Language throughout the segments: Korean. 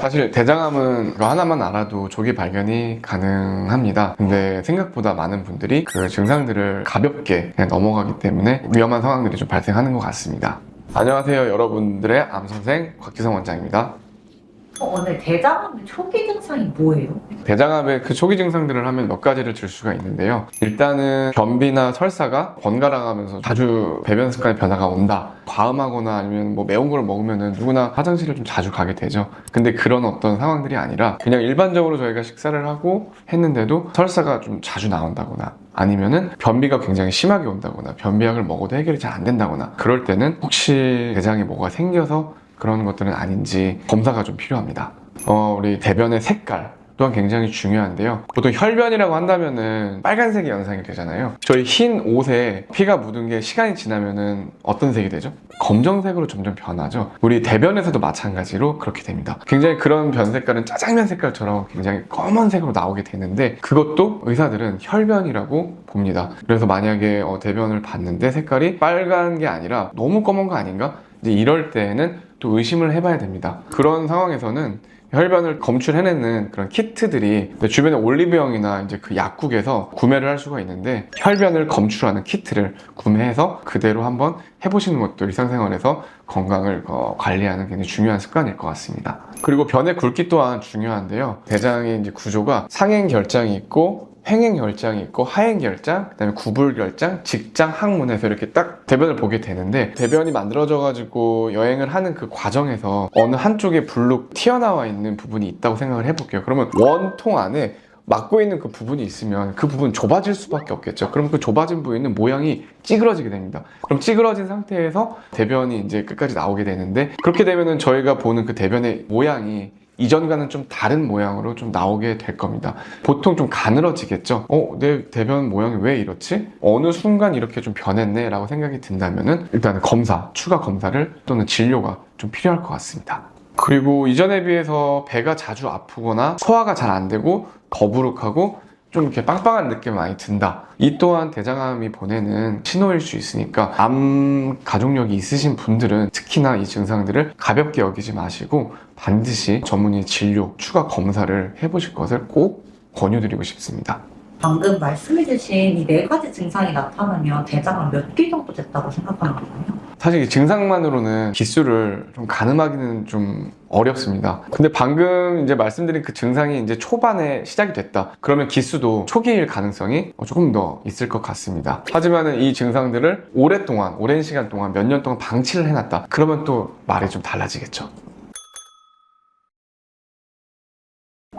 사실 대장암은 그거 하나만 알아도 조기 발견이 가능합니다. 근데 생각보다 많은 분들이 그 증상들을 가볍게 넘어가기 때문에 위험한 상황들이 좀 발생하는 것 같습니다. 안녕하세요, 여러분들의 암 선생 곽지성 원장입니다. 어, 오늘 대장암의 초기 증상이 뭐예요? 대장암의 그 초기 증상들을 하면 몇 가지를 들 수가 있는데요. 일단은 변비나 설사가 번갈아가면서 자주 배변 습관의 변화가 온다. 과음하거나 아니면 뭐 매운 걸 먹으면은 누구나 화장실을 좀 자주 가게 되죠. 근데 그런 어떤 상황들이 아니라 그냥 일반적으로 저희가 식사를 하고 했는데도 설사가 좀 자주 나온다거나 아니면은 변비가 굉장히 심하게 온다거나 변비약을 먹어도 해결이 잘 안 된다거나 그럴 때는 혹시 대장에 뭐가 생겨서 그런 것들은 아닌지 검사가 좀 필요합니다. 어, 우리 대변의 색깔 또한 굉장히 중요한데요. 보통 혈변이라고 한다면은 빨간색이 연상이 되잖아요. 저희 흰 옷에 피가 묻은 게 시간이 지나면은 어떤 색이 되죠? 검정색으로 점점 변하죠. 우리 대변에서도 마찬가지로 그렇게 됩니다. 굉장히 그런 변 색깔은 짜장면 색깔처럼 굉장히 검은색으로 나오게 되는데 그것도 의사들은 혈변이라고 봅니다. 그래서 만약에 어, 대변을 봤는데 색깔이 빨간 게 아니라 너무 검은 거 아닌가? 이제 이럴 때에는 또 의심을 해봐야 됩니다. 그런 상황에서는 혈변을 검출해내는 그런 키트들이 주변에 올리브영이나 이제 그 약국에서 구매를 할 수가 있는데 혈변을 검출하는 키트를 구매해서 그대로 한번 해보시는 것도 일상생활에서 건강을 어, 관리하는 굉장히 중요한 습관일 것 같습니다. 그리고 변의 굵기 또한 중요한데요. 대장의 이제 구조가 상행 결장이 있고 횡행 결장이 있고 하행 결장, 그다음에 구불 결장, 직장 항문에서 이렇게 딱 대변을 보게 되는데 대변이 만들어져 가지고 여행을 하는 그 과정에서 어느 한쪽에 불룩 튀어나와 있는 부분이 있다고 생각을 해볼게요. 그러면 원통 안에 막고 있는 그 부분이 있으면 그 부분 좁아질 수밖에 없겠죠. 그럼 그 좁아진 부위는 모양이 찌그러지게 됩니다. 그럼 찌그러진 상태에서 대변이 이제 끝까지 나오게 되는데 그렇게 되면은 저희가 보는 그 대변의 모양이 이전과는 좀 다른 모양으로 좀 나오게 될 겁니다. 보통 좀 가늘어지겠죠? 어, 내 대변 모양이 왜 이렇지? 어느 순간 이렇게 좀 변했네? 라고 생각이 든다면은 일단 검사, 추가 검사를 또는 진료가 좀 필요할 것 같습니다. 그리고 이전에 비해서 배가 자주 아프거나 소화가 잘 안 되고 더부룩하고 좀 이렇게 빵빵한 느낌이 많이 든다. 이 또한 대장암이 보내는 신호일 수 있으니까 암 가족력이 있으신 분들은 특히나 이 증상들을 가볍게 여기지 마시고 반드시 전문의 진료, 추가 검사를 해보실 것을 꼭 권유드리고 싶습니다. 방금 말씀해주신 이 네 가지 증상이 나타나면 대장암 몇기 정도 됐다고 생각하는 거예요? 사실 이 증상만으로는 기수를 좀 가늠하기는 좀 어렵습니다. 근데 방금 이제 말씀드린 그 증상이 이제 초반에 시작이 됐다. 그러면 기수도 초기일 가능성이 조금 더 있을 것 같습니다. 하지만은 이 증상들을 오랫동안, 오랜 시간 동안, 몇 년 동안 방치를 해놨다. 그러면 또 말이 좀 달라지겠죠.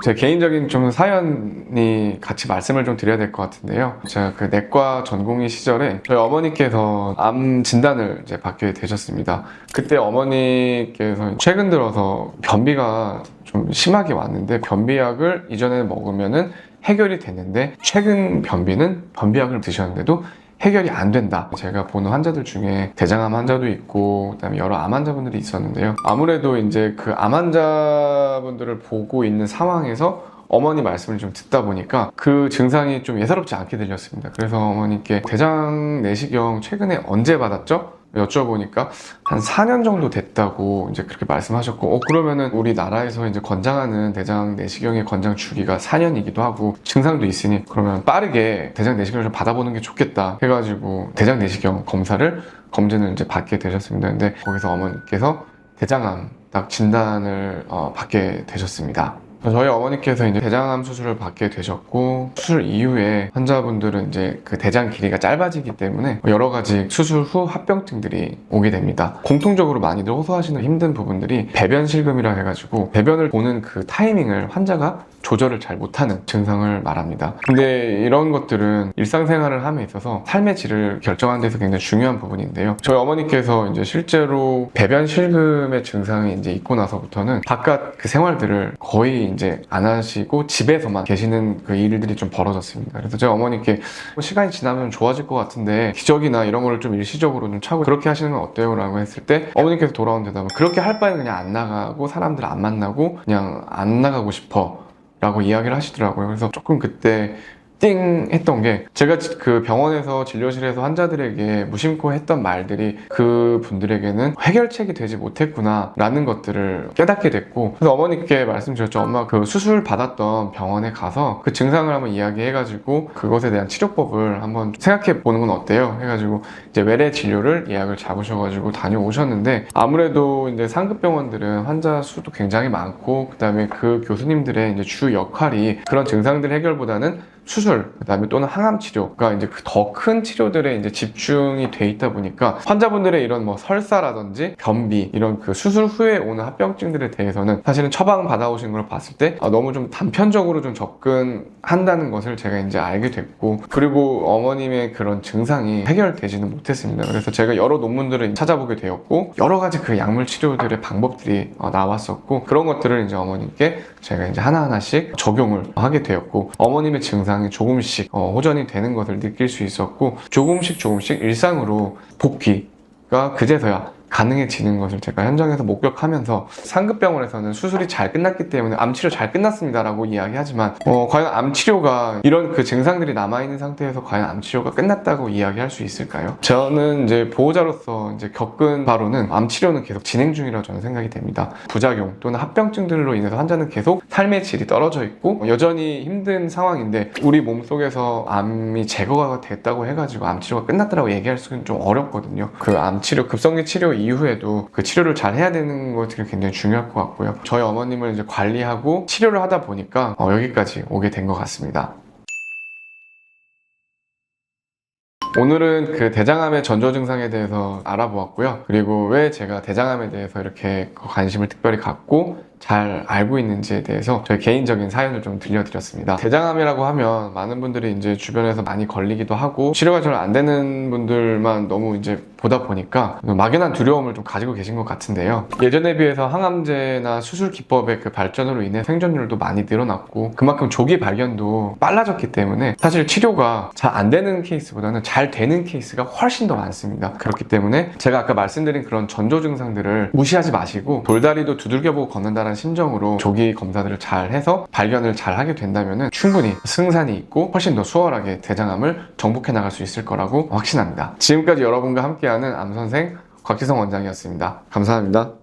제 개인적인 좀 사연이 같이 말씀을 좀 드려야 될 것 같은데요. 제가 그 내과 전공의 시절에 저희 어머니께서 암 진단을 이제 받게 되셨습니다. 그때 어머니께서 최근 들어서 변비가 좀 심하게 왔는데 변비약을 이전에 먹으면은 해결이 됐는데 최근 변비는 변비약을 드셨는데도 해결이 안 된다. 제가 보는 환자들 중에 대장암 환자도 있고, 그다음에 여러 암 환자분들이 있었는데요. 아무래도 이제 그 암 환자분들을 보고 있는 상황에서 어머니 말씀을 좀 듣다 보니까 그 증상이 좀 예사롭지 않게 들렸습니다. 그래서 어머니께 대장 내시경 최근에 언제 받았죠? 여쭤보니까 한 4년 정도 됐다고 이제 그렇게 말씀하셨고, 어, 그러면은 우리나라에서 이제 권장하는 대장 내시경의 권장 주기가 4년이기도 하고, 증상도 있으니, 그러면 빠르게 대장 내시경을 좀 받아보는 게 좋겠다. 해가지고, 대장 내시경 검사를, 검진을 이제 받게 되셨습니다. 근데 거기서 어머니께서 대장암 딱 진단을 어, 받게 되셨습니다. 저희 어머니께서 이제 대장암 수술을 받게 되셨고 수술 이후에 환자분들은 이제 그 대장 길이가 짧아지기 때문에 여러 가지 수술 후 합병증들이 오게 됩니다. 공통적으로 많이들 호소하시는 힘든 부분들이 배변 실금이라 해가지고 배변을 보는 그 타이밍을 환자가 조절을 잘 못하는 증상을 말합니다. 근데 이런 것들은 일상생활을 함에 있어서 삶의 질을 결정하는 데서 굉장히 중요한 부분인데요. 저희 어머니께서 이제 실제로 배변 실금의 증상이 이제 있고 나서부터는 바깥 그 생활들을 거의 이제 안 하시고 집에서만 계시는 그 일들이 좀 벌어졌습니다. 그래서 저희 어머니께 뭐 시간이 지나면 좋아질 것 같은데 기저귀나 이런 거를 좀 일시적으로 좀 차고 그렇게 하시는 건 어때요? 라고 했을 때 어머니께서 돌아온 대답은 그렇게 할 바에는 그냥 안 나가고 사람들 안 만나고 그냥 안 나가고 싶어 라고 이야기를 하시더라고요. 그래서 조금 그때 띵 했던 게 제가 지- 그 병원에서 진료실에서 환자들에게 무심코 했던 말들이 그 분들에게는 해결책이 되지 못했구나 라는 것들을 깨닫게 됐고 그래서 어머니께 말씀드렸죠. 엄마 그 수술 받았던 병원에 가서 그 증상을 한번 이야기해가지고 그것에 대한 치료법을 한번 생각해 보는 건 어때요? 해가지고 이제 외래 진료를 예약을 잡으셔가지고 다녀오셨는데 아무래도 이제 상급 병원들은 환자 수도 굉장히 많고 그다음에 그 교수님들의 이제 주 역할이 그런 증상들 해결보다는 수술, 그다음에 또는 항암 치료가 이제 더 큰 치료들에 이제 집중이 돼 있다 보니까 환자분들의 이런 뭐 설사라든지 변비 이런 그 수술 후에 오는 합병증들에 대해서는 사실은 처방 받아오신 걸 봤을 때 아, 너무 좀 단편적으로 좀 접근한다는 것을 제가 이제 알게 됐고 그리고 어머님의 그런 증상이 해결되지는 못했습니다. 그래서 제가 여러 논문들을 찾아보게 되었고 여러 가지 그 약물 치료들의 방법들이 어, 나왔었고 그런 것들을 이제 어머님께 제가 이제 하나하나씩 적용을 하게 되었고 어머님의 증상 이 조금씩 어, 호전이 되는 것을 느낄 수 있었고 조금씩 조금씩 일상으로 복귀가 그제서야 가능해지는 것을 제가 현장에서 목격하면서 상급 병원에서는 수술이 잘 끝났기 때문에 암치료 잘 끝났습니다라고 이야기하지만 어, 과연 암치료가 이런 그 증상들이 남아있는 상태에서 과연 암치료가 끝났다고 이야기할 수 있을까요? 저는 이제 보호자로서 이제 겪은 바로는 암치료는 계속 진행 중이라고 저는 생각이 됩니다. 부작용 또는 합병증들로 인해서 환자는 계속 삶의 질이 떨어져 있고 여전히 힘든 상황인데 우리 몸속에서 암이 제거가 됐다고 해가지고 암치료가 끝났다고 얘기할 수는 좀 어렵거든요. 그 암치료, 급성기 치료 이후에도 그 치료를 잘 해야 되는 것들이 굉장히 중요할 것 같고요. 저희 어머님을 이제 관리하고 치료를 하다 보니까 어, 여기까지 오게 된 것 같습니다. 오늘은 그 대장암의 전조 증상에 대해서 알아보았고요. 그리고 왜 제가 대장암에 대해서 이렇게 관심을 특별히 갖고 잘 알고 있는지에 대해서 저희 개인적인 사연을 좀 들려드렸습니다. 대장암이라고 하면 많은 분들이 이제 주변에서 많이 걸리기도 하고 치료가 잘 안 되는 분들만 너무 이제 보다 보니까 막연한 두려움을 좀 가지고 계신 것 같은데요. 예전에 비해서 항암제나 수술 기법의 그 발전으로 인해 생존율도 많이 늘어났고 그만큼 조기 발견도 빨라졌기 때문에 사실 치료가 잘 안 되는 케이스보다는 잘 되는 케이스가 훨씬 더 많습니다. 그렇기 때문에 제가 아까 말씀드린 그런 전조 증상들을 무시하지 마시고 돌다리도 두들겨보고 걷는다는 심정으로 조기 검사들을 잘 해서 발견을 잘 하게 된다면 충분히 승산이 있고 훨씬 더 수월하게 대장암을 정복해 나갈 수 있을 거라고 확신합니다. 지금까지 여러분과 함께하는 암선생 곽기성 원장이었습니다. 감사합니다.